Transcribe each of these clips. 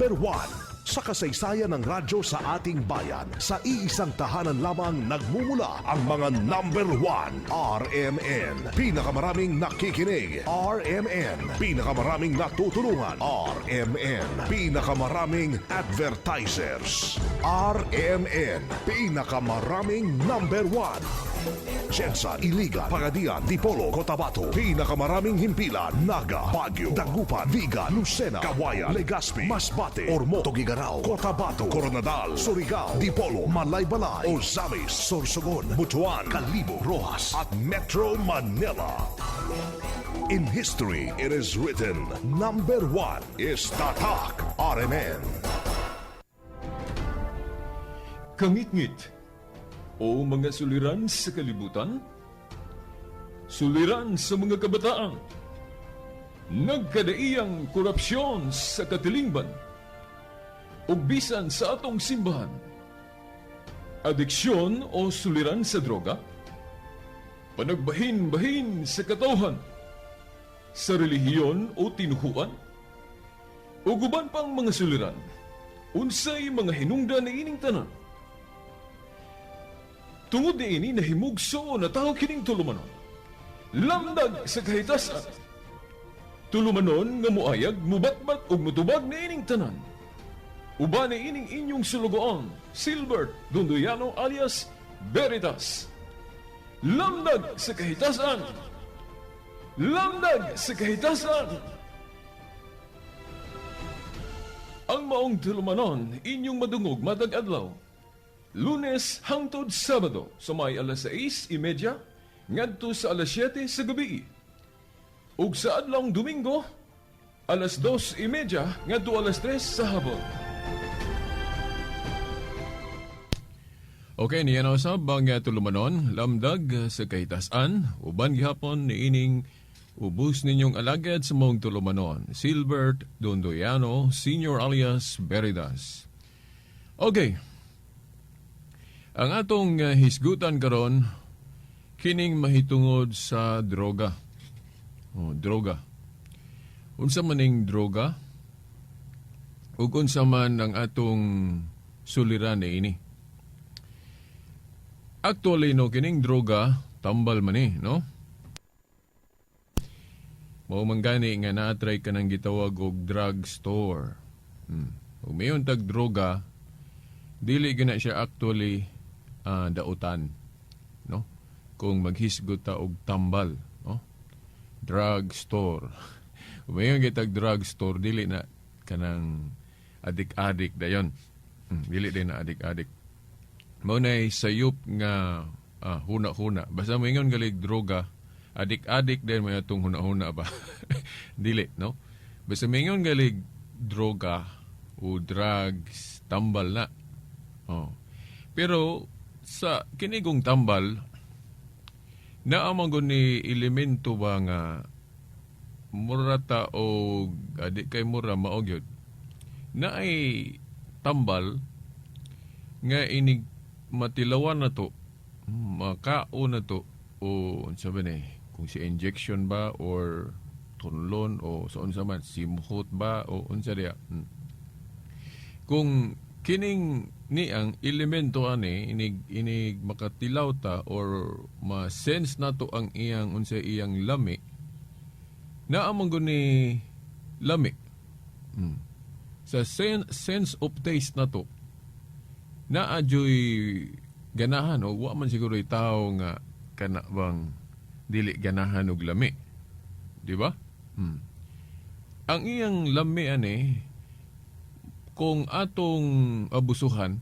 Number 1 sa kasaysayan ng radyo sa ating bayan, sa iisang tahanan lamang nagmumula ang mga number 1, RMN. Pinakamaraming nakikinig, RMN. Pinakamaraming natutulungan, RMN. Pinakamaraming advertisers, RMN. Pinakamaraming number 1. Jensa, Iligan, Pagadian, Dipolo, Cotabato, pinakamaraming himpilan, Naga, Baguio, Dagupan, Viga, Lucena, Kawayan, Legazpi, Masbate, Ormo, Tugigaraw, Cotabato, Coronadal, Surigao, Dipolo, Malaybalay, Ozamis, Sorsogon, Butuan, Calibo, Rojas, at Metro Manila. In history, it is written, number one is Tatak RMN. Kangit-ngit o mga suliran sa kalibutan, suliran sa mga kabataan, nagkadaiyang korupsyon sa katilingban, o bisan sa atong simbahan, adiksyon o suliran sa droga, panagbahin-bahin sa katawhan, sa relihiyon o tinuhuan, o guban pang mga suliran, unsay mga hinungdan na ining tanan, Tungod ni ini nahimugso na tao kining tulumanon. Lamdag sa kahitasan. Tulumanon nga muayag, mubatbat ug mutubag ni ining tanan. Uba ni ining inyong sulugoon, Silbert Dunduyano alias Veritas. Lamdag sa kahitasan. Lamdag sa kahitasan. Ang maong tulumanon, inyong madungog matag adlaw. Lunes hangtod Sabado sa may alas 6.30 ngadto sa alas 7 sa gabi. Ug sa adlawng Domingo, alas 2.30 ngadto alas 3 sa hapon. Okay, niya na usab bang uh, tulumanon, lamdag sa kahitasan, uban gihapon ni ining ubus ninyong alagad sa mong tulumanon, Silbert Dondoyano, Senior alias Veridas. Okay, ang atong uh, hisgutan karon kining mahitungod sa droga. Oh, droga. Unsa maning droga? Ug unsa man ang atong suliran ini? Actually no kining droga tambal man eh, no? Mao man gani nga na-try ka nang gitawag og drug store. Hmm. Ug mayon tag droga, dili gina siya actually ah, dautan no? Kung maghisgot ta og tambal no? Drug store. Mayon gitag drug store dili na kanang adik-adik dayon hmm, dili din na adik-adik. Mao nay sayop nga ah, huna-huna. Basta moingon galig droga adik-adik din may atong huna-huna ba? Dili no? Basta moingon galig droga o drugs tambal na. Oh. Pero sa kinigong tambal, naamang ni elemento ba nga murata o adik kay mura maogyod na ay tambal nga inig matilawan na to makao na to o sabi ni kung si injection ba or tunlon o sa unsa man simhot ba o unsa diya Hmm. kung kining ni ang elemento ani inig inig makatilaw ta or ma-sense nato ang iyang unsa iyang lami na amang ni lami Hmm. sa sen- sense of taste nato na adyoy ganahan o wa man siguro tao nga kana bang dili ganahan og lami di ba hmm. ang iyang lami ani kung atong abusuhan,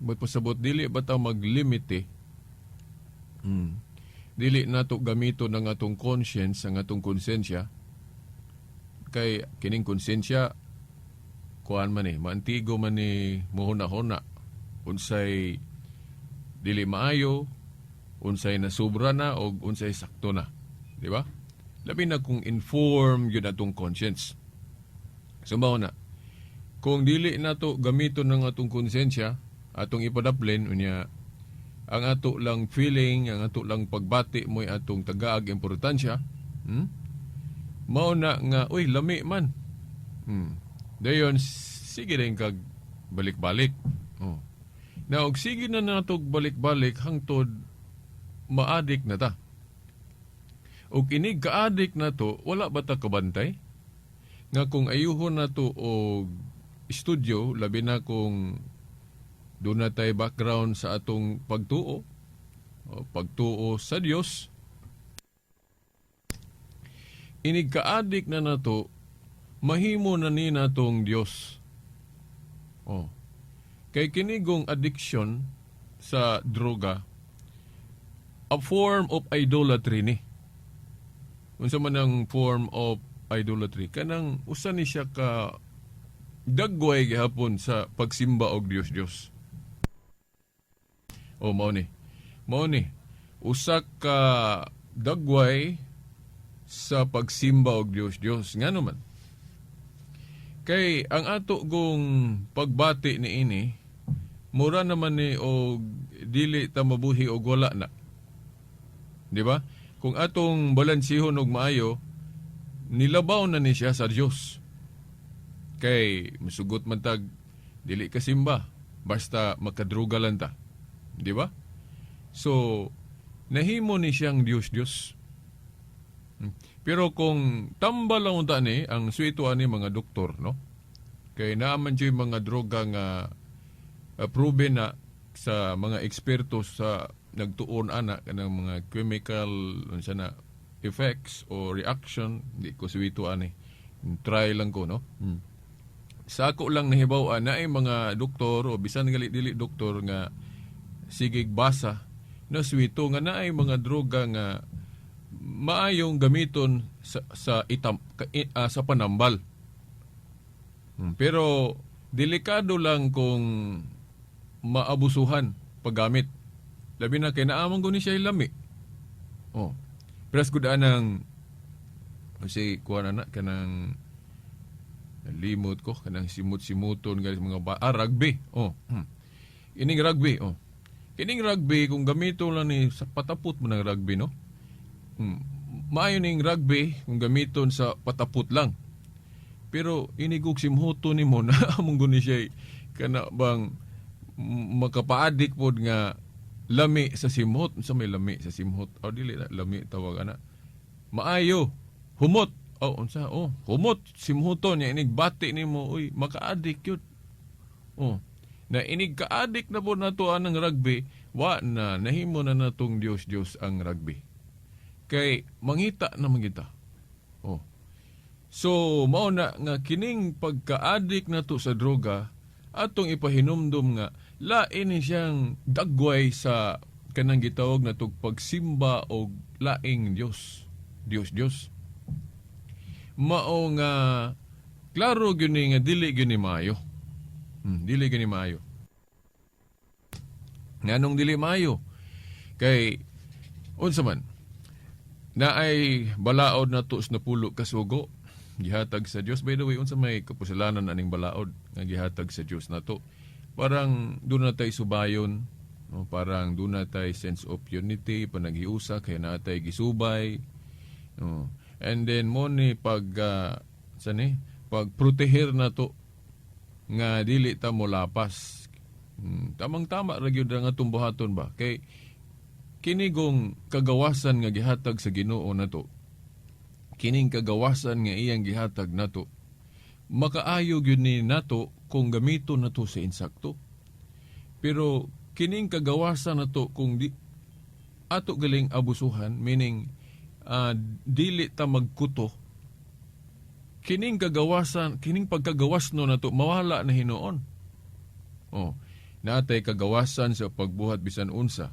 ba't pasabot, dili ba ta maglimite? Hmm. Dili nato gamito ng atong conscience, ang atong konsensya. Kay kining konsensya, kuan man eh, maantigo man ni muhuna-huna. Unsay dili maayo, unsay nasubra na, o unsay sakto na. Di ba? Labi na kung inform yun atong conscience. Sumbaw na, kung dili nato gamiton ng atong konsensya, atong ipadaplin unya ang ato lang feeling, ang ato lang pagbati mo'y atong tagaag importansya, hmm? mao na nga, uy, lami man. Hmm. Dayon, sige rin kag balik-balik. Oh. Na og sige na natog balik-balik hangtod maadik na ta. Og inig kaadik na to, wala ba ta kabantay? Nga kung ayuhon na to og studio, labi na kung doon na tayo background sa atong pagtuo, o pagtuo sa Dios. Inig kaadik na na to, mahimo na ni natong Dios. Oh. Kay kinigong addiction sa droga, a form of idolatry ni. Unsa man ang form of idolatry? Kanang usa ni siya ka dagway gihapon sa pagsimba og Dios Dios. O mao ni. Mao ni. Usa ka dagway sa pagsimba og Dios Dios. Nga naman. Kay ang ato gong pagbati ni ini, mura naman ni og dili ta mabuhi og wala na. Di ba? Kung atong balansihon og maayo, nilabaw na ni siya sa Dios. Kay musugot man tag dili ka simba basta makadruga lang ta. Di ba? So nahimo ni siyang Dios Dios. Hmm. Pero kung tambal lang unta ni ang suito ani mga doktor, no? Kay naaman siya mga droga nga uh, na sa mga eksperto sa nagtuon ana kanang mga chemical unsa na effects or reaction di ko suwito ani try lang ko no hmm. sa ako lang nahibaw na ay mga doktor o bisan gali dili doktor nga sigig basa na suwito nga na ay mga droga nga maayong gamiton sa sa itam ah, sa panambal Hmm, pero delikado lang kung maabusuhan paggamit Labi na kay naamang guni siya lami. Oh. Pras gud anang kasi kuha na na kanang limot ko kanang simut-simuton gali mga ba ah, rugby. Oh. Hmm. Ining rugby oh. Kining rugby kung gamito lang ni sa pataput mo ng rugby no. Hmm. Maayo ning rugby kung gamiton sa pataput lang. Pero inigog simhuto ni mo na among guni siya kana bang makapaadik pod nga lami sa simhot sa may lami sa simhot o dili na lami tawag ana maayo humot oh unsa oh humot simhuton nya inig bati nimo uy makaadik yun oh na inig kaadik na po nato anang rugby wa na nahimo na natong Dios Dios ang rugby kay mangita na mangita oh so mao na nga kining pagkaadik nato sa droga atong ipahinumdum nga lain siyang dagway sa kanang gitawag na pagsimba og laing Dios. Dios Dios. Mao nga klaro gyud ni nga dili gyud ni maayo. Hmm, dili gyud ni maayo. Nganong dili maayo? Kay unsa man na ay balaod na tus na pulo kasugo gihatag sa Dios by the way unsa may kapusalanan aning balaod nga gihatag sa Dios nato parang doon na tayo subayon no? parang doon na tayo sense of unity panaghiusa kay na tayo gisubay no? and then mo ni pag uh, sani pag proteher na to nga dili ta mo lapas. Hmm, tamang tama ra nga tumbuhaton ba? Kay kinigong kagawasan nga gihatag sa Ginoo nato. Kining kagawasan nga iyang gihatag nato. Makaayo gyud ni nato kung gamito nato sa insakto. Pero kining kagawasan nato kung di ato galing abusuhan meaning ah, dili ta magkuto kining kagawasan kining pagkagawas no nato mawala na hinuon oh naatay kagawasan sa pagbuhat bisan unsa.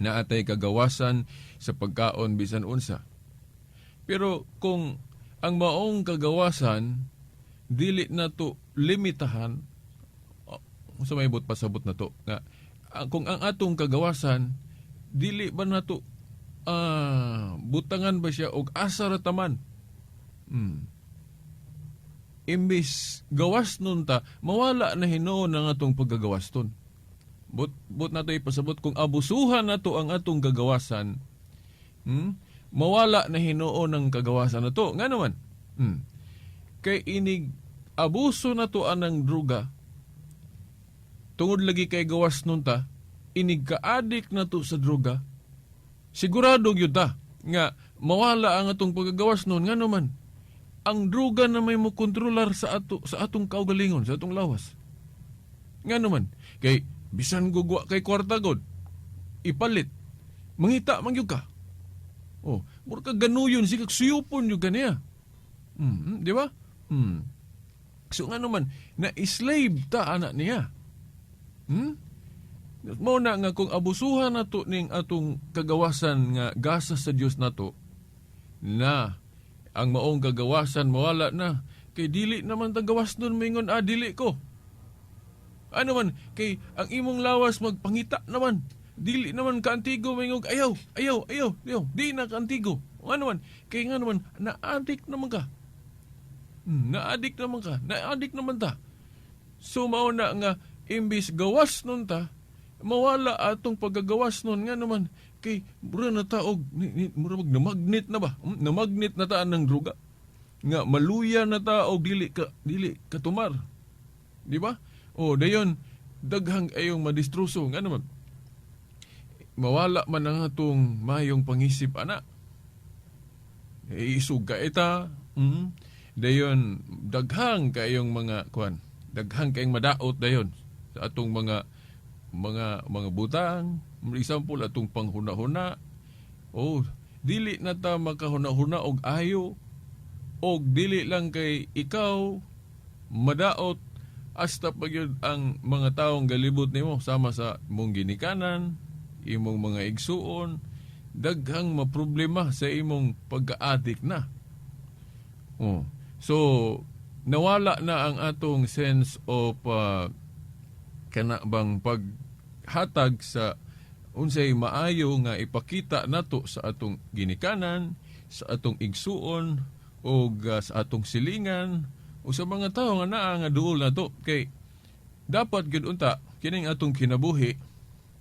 Naatay kagawasan sa pagkaon bisan unsa. Pero kung ang maong kagawasan dili na to limitahan oh, sa may bot pasabot na to nga ah, kung ang atong kagawasan dili ba na to ah, butangan ba siya og asa ra taman hmm. imbis gawas nun ta mawala na hinuon ang atong paggagawas ton. But but nato ipasabot kung abusuhan nato ang atong gagawasan hmm, mawala na hinuon ang kagawasan nato nga naman hmm, kay inig abuso na to anang druga, tungod lagi kay gawas nun ta, inig ka-addict na to sa druga, sigurado yun ta, nga mawala ang atong pagagawas nun, nga naman, ang druga na may mo kontrolar sa ato sa atong kaugalingon, sa atong lawas. Nga naman, kay bisan gugwa kay kwarta god, ipalit, mangita mangyug ka. Oh, mura ka ganuyon, si suyupon yung ganiya. Mm, di ba? Mm. So nga naman, na-slave ta anak niya. Hmm? Mao na nga kung abusuhan nato ning atong kagawasan nga gasa sa Dios nato na ang maong kagawasan mawala na kay dili naman ta gawas nun mingon ah dili ko. Ano man kay ang imong lawas magpangita naman. Dili naman ka antigo mingog ayaw, ayaw, ayaw, ayaw. Di na ka antigo. Ano man kay nga naman na-addict naman ka. Hmm, na-addict naman ka. Na-addict naman ta. So mao na nga imbis gawas nun ta, mawala atong pagagawas nun nga naman kay mura na ta og ni, ni, mura mag na magnet na ba? Hmm, Na magnet na ta ng druga. Nga maluya na ta og dili ka dili katumar. Di ba? O dayon daghang ayong madistruso nga naman. Mawala man ang atong mayong pangisip ana. Iisog ka ita. Mm, dayon daghang kayong mga kuan. Daghang kayong madaot dayon sa atong mga mga mga butang, example atong panghuna-huna. Oh, dili na ta makahuna-huna og ayo og dili lang kay ikaw madaot hasta pa gyud ang mga taong galibot nimo sama sa imong ginikanan, imong mga igsuon, daghang maproblema sa imong pagka-addict na. Oh. So, nawala na ang atong sense of uh, kana bang paghatag sa unsay maayo nga ipakita nato sa atong ginikanan, sa atong igsuon o sa atong silingan o sa mga tao nga naa nga duol nato kay dapat gid unta kining atong kinabuhi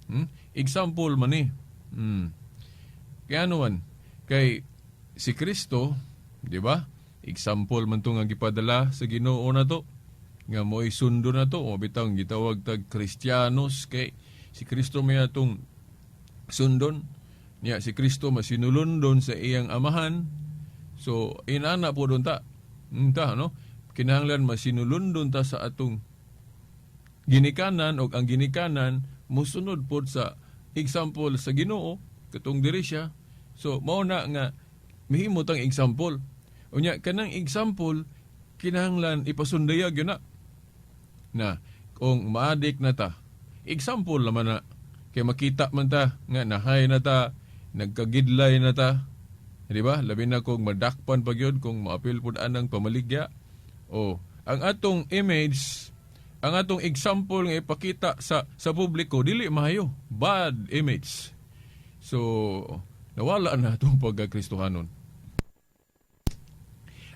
hmm? example man ni hmm. kaya ano kay si Kristo di ba example man to nga gipadala sa Ginoo na to nga mo'y sundo na to o bitang gitawag tag Kristiyanos kay si Kristo may atong sundon. Niya si Kristo masinulundon sa iyang amahan. So inana po doon ta. Ta no? Kinahanglan masinulundon ta sa atong ginikanan o ang ginikanan musunod po sa example sa Ginoo katong diri siya. So mao na nga mihimo tang example. Unya kanang example kinahanglan ipasundayag yun na. Na kung maadik na ta. Example naman na kay makita man ta nga nahay na ta nagkagidlay na ta. Di ba? Labi na kung madakpan pa gyud kung maapil pud anang pamaligya. O ang atong image ang atong example nga ipakita sa sa publiko dili mahayo. Bad image. So nawala na atong pagkakristohanon.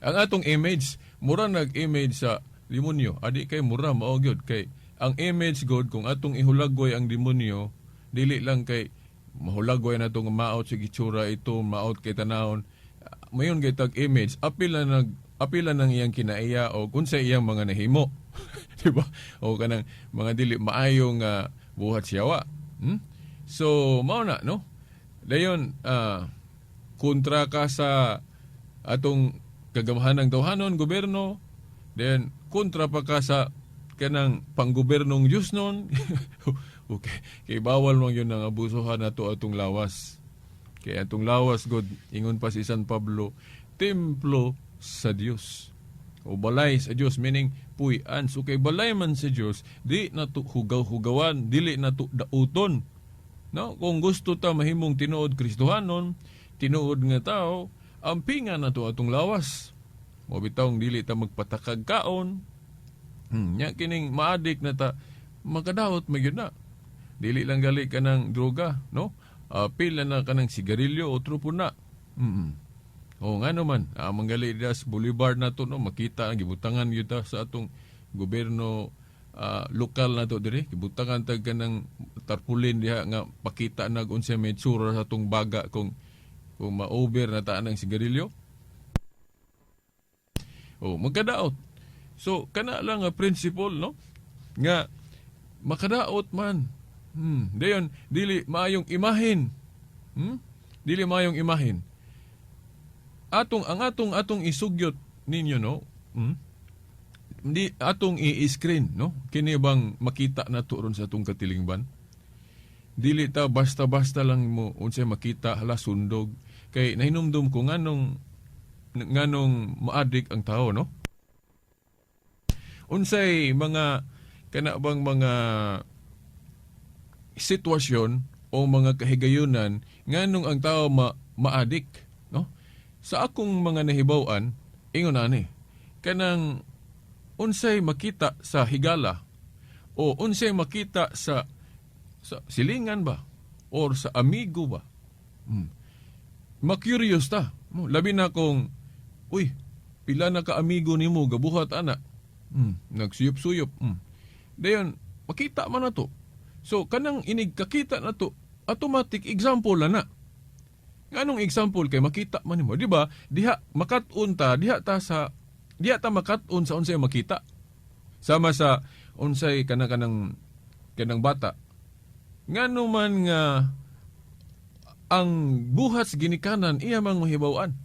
Ang atong image mura nag-image sa demonyo. Adi kay mura mao gyud. Kay ang image god kung atong ihulagway ang demonyo dili lang kay mahulagway na itong maot sa gitsura ito maot kay tanahon. Mayon kay tag image apil na nag apil na ng iyang kinaiya o kunsa iyang mga nahimo. Di ba? O kanang mga dili maayo nga buhat siyawa hmm? so mao na no? Dayon ah, kontra ka sa atong kagamahan ng tawhanon gobyerno then kontra pa ka sa kanang panggobernong Diyos noon okay. Kay bawal man yun ang abusuhan nato atong lawas. Kay atong lawas god ingon pa si San Pablo templo sa Dios o balay sa Dios meaning puy-an. So kay balay man sa Dios di na to hugaw-hugawan dili na to dauton. No? Kung gusto ta mahimong tinuod Kristohanon tinuod nga tao ampingan na to atong lawas. Mo bitawng dili ta magpatakag kaon Hmm, nya kining maadik na ta makadawat magyud na. Dili lang gali ka ng droga, no? Uh, pila na ka ng sigarilyo o trupo na. Mm O nga naman, uh, manggali das boulevard na to, no? makita ang gibutangan yun ta sa atong gobyerno uh, lokal na to dire. Gibutangan tag ka ng tarpulin diha nga pakita nag unsa may tsura sa atong baga kung kung ma-over na ta ng sigarilyo. Oh, magkadaot. So kana lang nga principle no nga makadaot man. Hmm, dayon dili maayong imahin. Hmm? Dili maayong imahin. Atong ang atong atong isugyot ninyo no. Hmm? Di atong i-screen no. Kini bang makita na to ron sa atong katilingban? Dili ta basta-basta lang mo unsay makita hala sundog kay nahinumdum ko nganong nganong maadik ang tao no. Unsay mga kana bang mga sitwasyon o mga kahigayunan nganong ang tao ma maadik no? Sa akong mga nahibaw-an ingon ani kanang unsay makita sa higala o unsay makita sa sa silingan ba or sa amigo ba? Hmm. makurious ta. Mo labi na kung uy pila na ka amigo nimo gabuhat ana hmm. nagsuyop-suyop hmm. dayon makita man na to So kanang inig kakita na to, automatic example na na. Nganong example kay makita man nimo, di ba? Diha makat-on ta, diha ta sa diha ta makat-on sa unsay makita. Sama sa unsay kanang kanang kanang bata. Ngano man nga ang buhat sa ginikanan iya mang mahibaw-an.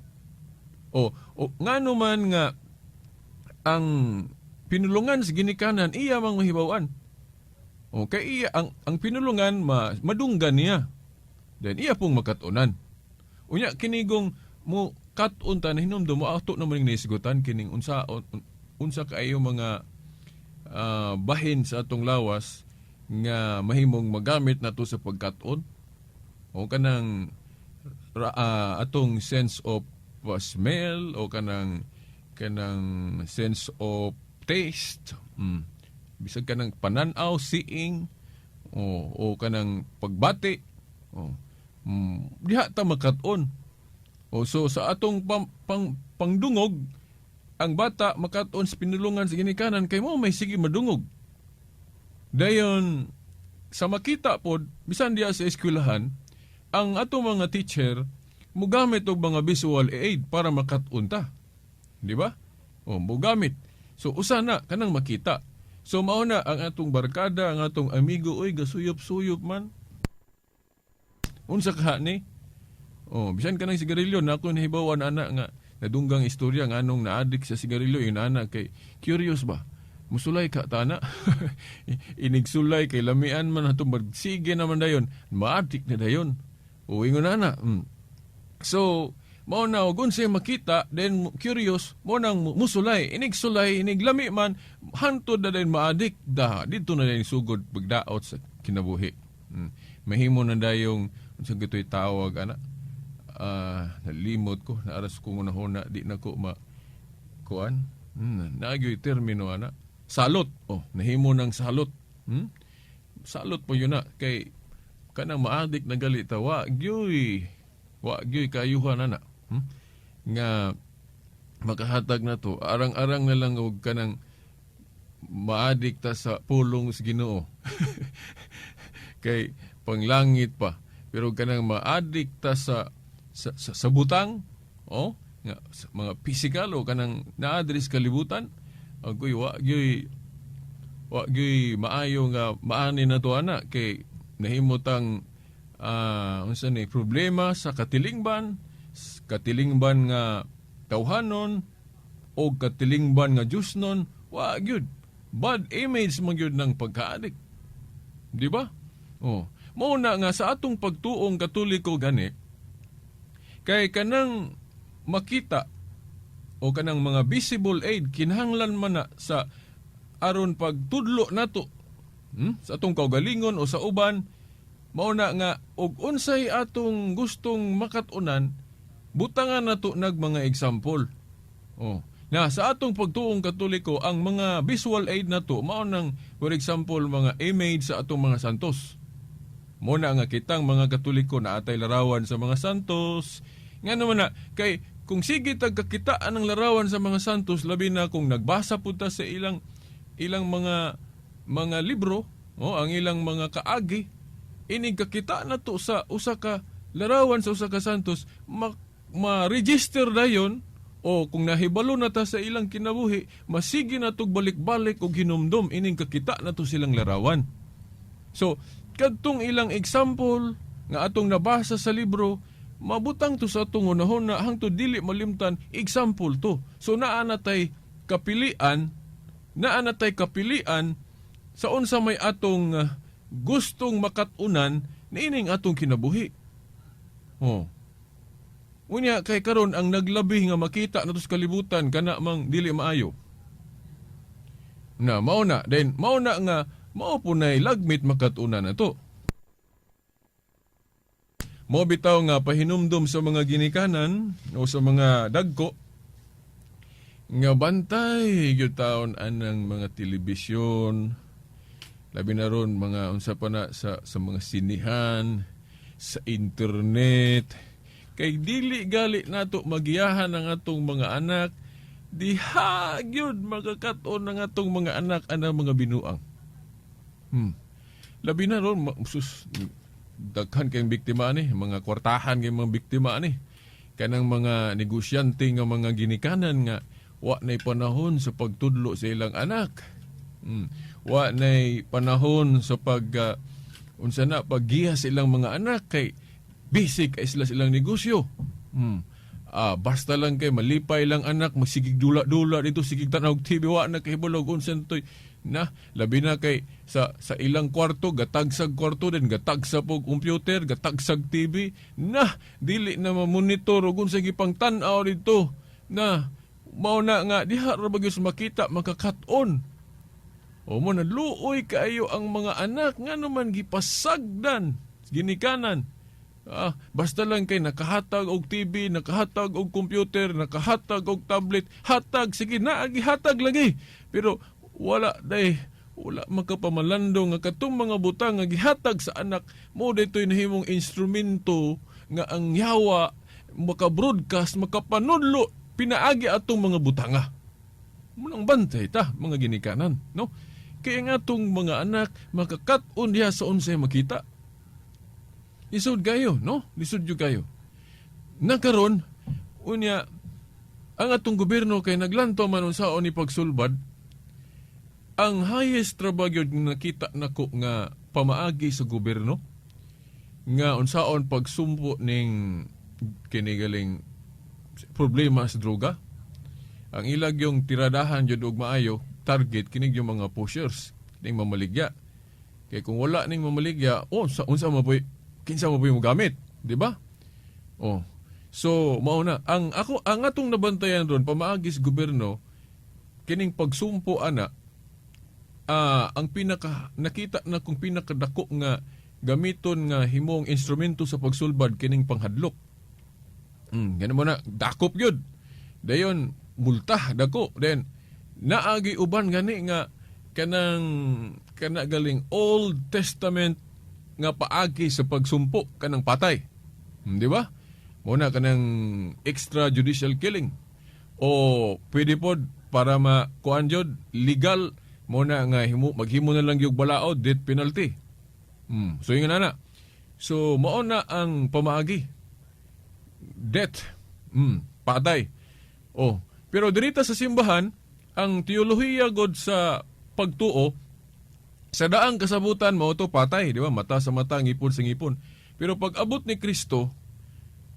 O, o ngano man nga ang pinulungan sa ginikanan iya mang mahibaw-an. O kay iya ang ang pinulungan ma, madunggan niya. Then iya pong makatunan. Unya kinigong mo katon ta na hinumdum mo ato naman ning naisgutan kining unsa un- unsa kaayo mga ah, bahin sa atong lawas nga mahimong magamit nato sa pagkaton. O kanang ah, atong sense of uh, smell o kanang kanang sense of taste. Mm bisag ka ng pananaw, seeing, o, o ka ng pagbati, o, mm, diha ta makaton. O, so sa atong pang, pang, pangdungog, ang bata makaton sa pinulungan sa ginikanan, kay mo may sige madungog. Dayon, sa makita po, bisan diya sa eskwelahan, ang atong mga teacher, mugamit og mga visual aid para makaton ta. Di ba? O, mugamit. So, usa na, kanang makita. So mao na ang atong barkada, ang atong amigo, oy gasuyop-suyop man. Unsa ka ni? Oh, bisan ka ng sigarilyo na ako nahibawan ana nga nadunggang istorya nga anong naadik sa sigarilyo yung anak kay curious ba? Musulay ka tana. Inigsulay kay lamian man ato magsige naman dayon. Maadik na dayon. O ingon ana. Mm. So, mao na og unsay makita then curious mo nang musulay. Inig sulay inig lami man hantod na din maadik da dito na din sugod pagdaot sa kinabuhi. Hmm. mahimo na dayong unsa gitoy tawag ana? Ah nalimot ko naaras ko ngunahuna di na ko ma kuan. Hmm. naagyoy termino ana? Salot. Oh nahimo ng salot. Hmm? salot po yun na. Kay kanang maadik na gali tawa gyoy wa gyoy kayuhan ana hmm? nga makahatag na to. Arang-arang na lang og kanang maadik ta sa pulong sa Ginoo. Kay panglangit pa. Pero kanang maadik ta sa sa, sa, sa butang. Oh nga sa mga physical o kanang naadres kalibutan. Agoy wa gyoy wa gyoy maayo nga maani na to ana. Kay nahimutang ah unsa ni problema sa katilingban katilingban nga tawhanon o katilingban nga Diyosnon wa gyud bad image man gyud ng pagkaadik di ba oh mao na nga sa atong pagtuong katoliko gani kay kanang makita o kanang mga visible aid kinahanglan man na sa aron pagtudlo nato hmm? sa atong kaugalingon o sa uban mao na nga og unsay atong gustong makatunan butangan nato nag mga example. Oh. Na sa atong pagtuong katoliko ang mga visual aid nato mao nang for example mga image sa atong mga santos. Mo na nga kitang mga katoliko na atay larawan sa mga santos. Nga naman na kay kung sige tagkakitaan ng larawan sa mga santos labi na kung nagbasa punta sa ilang ilang mga mga libro oh ang ilang mga kaagi inig kakita na to sa usa ka larawan sa usa ka santos ma- ma-register dayon o kung nahibalo na ta sa ilang kinabuhi, masigi na tog balik-balik og hinumdum ining kakita na to silang larawan. So, kadtong ilang example nga atong nabasa sa libro, mabutang to sa atong unahon na hangtod dili malimtan example to. So naa na tay kapilian, naa na tay kapilian sa unsa may atong ah, gustong makatunan niining atong kinabuhi. Oh. Unya kay karon ang naglabi nga makita nato sa kalibutan kana mang dili maayo. Na mao na then mao na nga mao punay lagmit makatunan nato. Mo bitaw nga pahinumdum sa mga ginikanan o sa mga dagko nga bantay gyud taon anang mga telebisyon labi na ron mga unsa pa na sa sa mga sinihan sa internet kay dili gali nato magiyahan ang atong mga anak diha gyud magakaton ang atong mga anak anang mga binuang hmm. labi na ron sus daghan kayong biktima ni mga kwartahan kayong mga biktima ni kanang mga negosyante nga mga ginikanan nga wa nay panahon sa pagtudlo sa ilang anak Hmm. Wa nay panahon sa pag ah, unsa na paggiya sa ilang mga anak kay busy kay sila silang negosyo. Hmm. Ah, basta lang kay malipay lang anak. Magsigig dula-dula dito. Sigig tanaw TV wa na kahibulog unsa toy na labi na kay sa sa ilang kwarto gatagsag kwarto din. Gatagsag pog computer gatagsag TV na dili na mamonitor og unsa gipang tan-aw dito. Na mao na nga diha ra bagyos makita makakat-on o mo naluoy kaayo ang mga anak. Nga naman gipasagdan ginikanan. Ah, basta lang kay nakahatag og TV, nakahatag og computer, nakahatag og tablet, hatag sige na agi hatag lagi. Pero wala day wala makapamalando nga katong mga butang nga gihatag sa anak mo daytoy nahimong instrumento nga ang yawa maka-broadcast, makapanudlo pinaagi atong mga butanga. Munang bantay ta mga ginikanan, no? Kaya nga tong mga anak makakat-on sa unsay makita. Lisod kayo, no? Lisod yu kayo. Nakaron, unya, ang atong gobyerno kay naglanto man unsaon ni pagsulbad, ang highest trabaho nakita nako nga pamaagi sa gobyerno nga unsaon pagsumpo ning kinigaling problema sa droga ang ilag yung tiradahan jud og maayo target kinig yung mga pushers ning mamaligya kay kung wala ning mamaligya oh sa unsa mo poy kinsa mo mo gamit? Di ba? Oh. So mao na. Ang ako ang atong nabantayan ron pamaagis gobyerno kining pagsumpo ana ah ang pinaka nakita na kung pinakadako nga gamiton nga himong instrumento sa pagsulbad kining panghadlok. Mm ganun mo na. Dakop gyud. Dayon multa dako. Then naagi uban gani nga kanang kana galing Old Testament nga paagi sa pagsumpo kanang patay. Hmm, Di ba? Muna kanang extrajudicial killing. O pwede pod para ma kuan jud legal muna nga himo maghimo na lang yung balaod death penalty. Hmm. So yung na So mao na ang pamaagi. Death. Hmm. Patay. Oh, pero dirita sa simbahan, ang teolohiya god sa pagtuo sa daang kasabutan mo to patay, di ba? Mata sa mata, ngipon sa ngipon. Pero pag abot ni Kristo,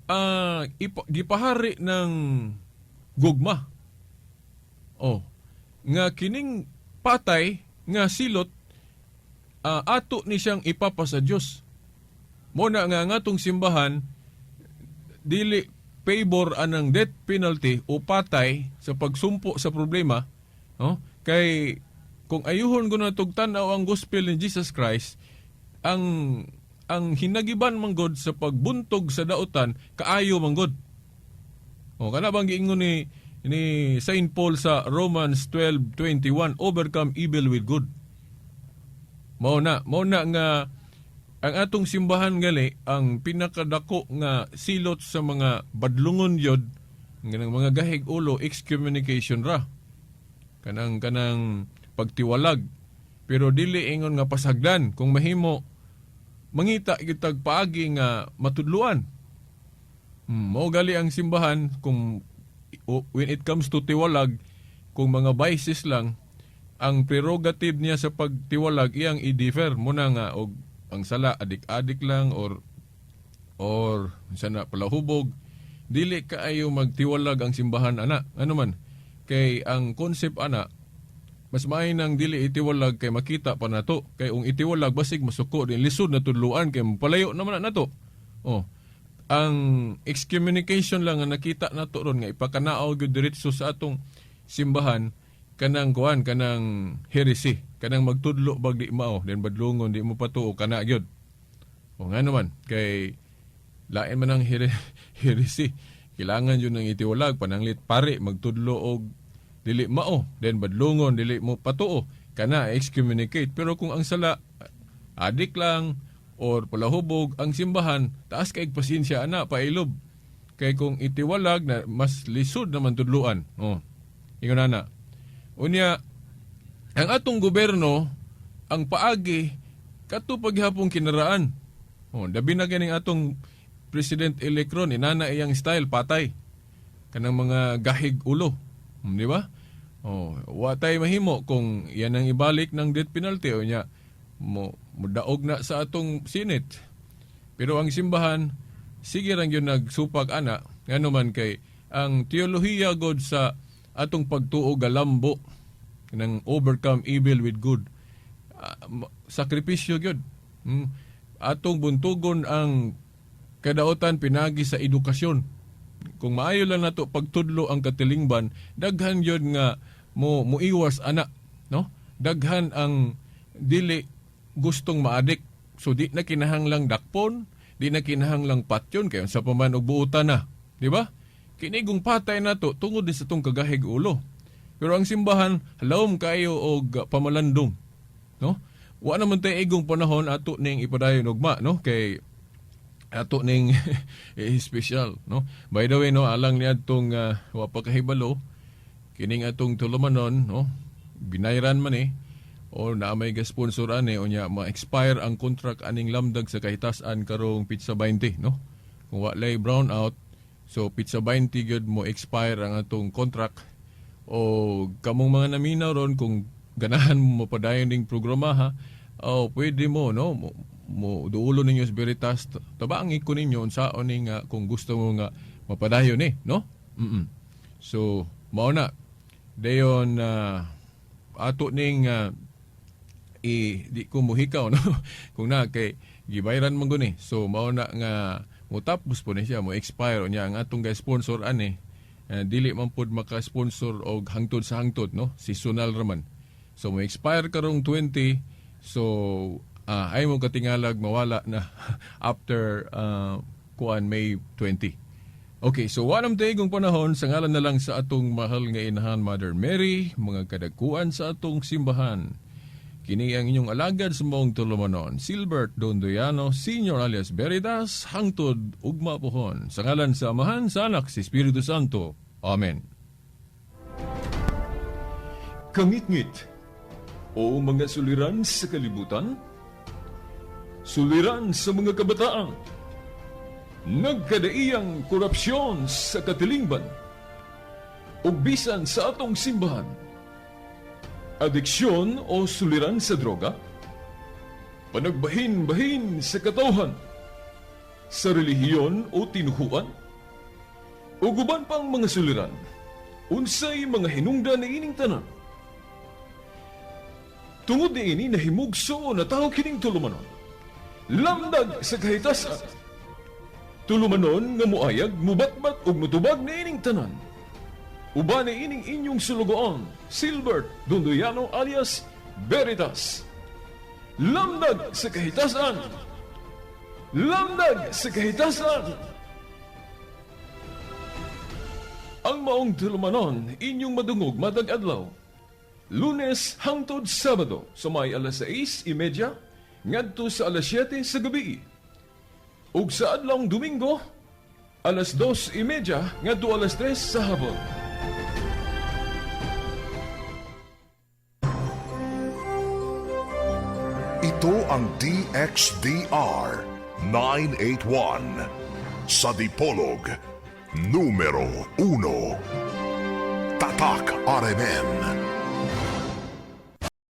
ah ipa- gipahari ng gugma. Oh, nga kining patay nga silot ah, ato ni siyang ipapa sa Dios. Mo na nga nga tong simbahan dili favor anang death penalty o patay sa pagsumpo sa problema no kay kung ayuhon ko na tugtanaw ang gospel ni Jesus Christ ang ang hinagiban man God sa pagbuntog sa dautan kaayo man God. O kana bang giingon ni ni Saint Paul sa Romans 12:21 overcome evil with good. Mao na mao na nga ang atong simbahan gali ang pinakadako nga silot sa mga badlungon yod nga ng mga gahig ulo excommunication ra. Kanang kanang pagtiwalag. Pero dili ingon nga pasagdan kung mahimo mangita kitag paagi nga matudluan. Hmm, mao gali ang simbahan kung when it comes to tiwalag, kung mga vices lang, ang prerogative niya sa pagtiwalag iyang i-differ muna nga og ang sala adik-adik lang or or sana palahubog dili kaayo magtiwalag ang simbahan ana. Ano man. Kay ang concept ana mas maayo nang dili itiwalag kay makita pa nato. Kay ung itiwalag basig masuko din. Lisod na tudluan kay palayo naman na nato. Oh. Ang excommunication lang nga nakita nato ron nga ipakanaaw gyud diretso sa atong simbahan kanang kuan kanang heresy. Kanang magtudlo bag di mao. Then badlungon di mo patuo kana gyud. O nga naman kay lain man ang here, heresy. Kailangan yun ng itiwalag pananglit pare magtudlo og dili mao. Then badlungon dili mo patuo. Kana excommunicate. Pero kung ang sala adik lang or palahubog ang simbahan taas kay pasensya ana pailob. Kay kung itiwalag na mas lisod naman tudluan. Oh ingon na unya ang atong gobyerno ang paagi kato paghapong kinaraan. Oh dabi na ganing atong President Electron inana iyang style patay. Kanang mga gahig ulo di ba? Oh wa tay mahimo kung yan ang ibalik ng death penalty o nya mo mudaog na sa atong Senate. Pero ang simbahan sige lang yun nagsupag ana. Ngano man kay ang teolohiya god sa atong pagtuo galambo ng overcome evil with good. Ma- sakripisyo gyud mm. atong buntugon ang kadaotan pinagi sa edukasyon kung maayo lang nato pagtudlo ang katilingban daghan yun nga mo muiwas ana no? Daghan ang dili gustong maadik. So di na kinahanglang dakpon di na kinahanglang patyon kay sa paman og buutan na di ba? Kinigong patay nato tungod din sa tong kagahig ulo. Pero ang simbahan halawom kayo og pamalandong no? Wa naman tay igong panahon ato ning ipadayon ugma no? Kay ato ning eh, special no? By the way no alang ni atong uh, wa pa kahibalo kining atong tulumanon no? Binayran man eh. O na may ga-sponsor ani o nya ma-expire ang contract aning lamdag sa kahitasan karong pizza 20 no? Kung walay brown out so pizza 20 gyud mo expire ang atong contract. O kamong mga naminaw ron kung ganahan mo mapadayon ding programa ha? O pwede mo no mo, duulo ninyo sa Veritas tabaang iko ninyo unsaon ni nga kung gusto mo nga mapadayon eh no? Mm so mao na dayon ah, ato ning ah, i di ko muhikaw no? Kung na kay gibayran man guni so mao na nga mutapos po ni siya mo expire niya ang atong guys sponsor ani eh, dili man pud maka-sponsor og hangtod sa hangtod no? Seasonal raman so mo expire karong 20 so ah, ay mo katingalag mawala na after ah, kuan May 20 Okay, so wanam taigong panahon sa ngalan na lang sa atong mahal nga inahan Mother Mary, mga kadagkuan sa atong simbahan. Kini ang inyong alagad sa mong tulumanon, Silbert Dondoyano, Senior alias Veritas, hangtod ugma pohon. Sa ngalan sa Amahan, sa Anak, si Espiritu Santo. Amen. Kangit-ngit o mga suliran sa kalibutan, suliran sa mga kabataan, nagkadaiyang korupsyon sa katilingban, ug bisan sa atong simbahan, adiksyon o suliran sa droga, panagbahin-bahin sa katawhan, sa relihiyon o tinuhuan, o guban pang mga suliran, unsay mga hinungdan na ining tanan. Tungod ni ini nahimugso na tao kining tulumanon, lamdag sa kahitasan, tulumanon nga muayag, mubatbat ug mutubag na ining tanan. Uba na ining inyong sulugoon, Silbert Dundoyano alias Veritas. Lamdag sa kahitasan! Lamdag sa kahitasan! Ang maong tulumanon, inyong madungog madag adlaw. Lunes hangtod Sabado, sa may alas 6.30, ngadto sa alas 7 sa gabi. Ug sa adlong Domingo, alas 2.30 ngadto alas 3 sa hapon. Ito ang DXDR 981 sa Dipolog, Numero 1 Tatak RMN